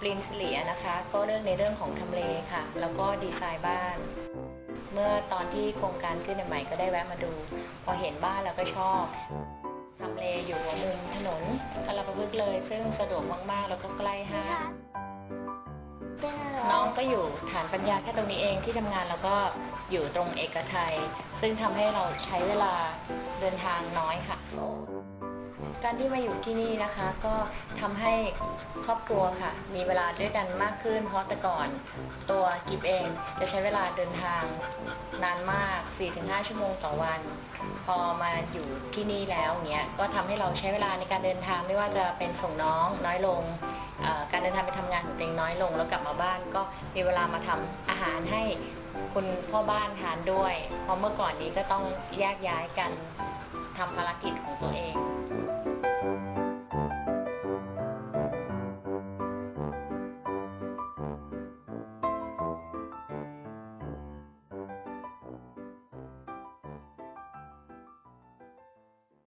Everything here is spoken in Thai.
ปรินสิริอะนะคะ ก็เลือกในเรื่องของทำเลค่ะ แล้วก็ดีไซน์บ้าน เมื่อตอนที่โครงการขึ้นใหม่ก็ได้แวะมาดู พอเห็นบ้านแล้วก็ชอบทำเลอยู่หัวมุมถนนกาลประพฤกเลย ซึ่งสะดวกมากๆ แล้วก็ใกล้ห้างน้องก็อยู่ฐานปัญญาแค่ตรงนี้เองที่ทำงานแล้วก็อยู่ตรงเอกชัยซึ่งทำให้เราใช้เวลาเดินทางน้อยค่ะ การที่มาอยู่ที่นี่นะคะ ก็ทำให้ครอบครัวค่ะ มีเวลาด้วยกันมากขึ้น เพราะแต่ก่อนตัวกิบเองจะใช้เวลาเดินทางนานมาก 4-5 ชั่วโมงต่อวัน พอมาอยู่ที่นี่แล้วเนี้ยก็ทำให้เราใช้เวลาในการเดินทางไม่ว่าจะเป็นส่งน้องน้อยลง การเดินทางไปทำงานของตัวเองน้อยลง แล้วกลับมาบ้านก็มีเวลามาทำอาหารให้คุณพ่อบ้านทานด้วย เพราะเมื่อก่อนนี้ก็ต้องแยกย้ายกันทำภารกิจของตัวเอง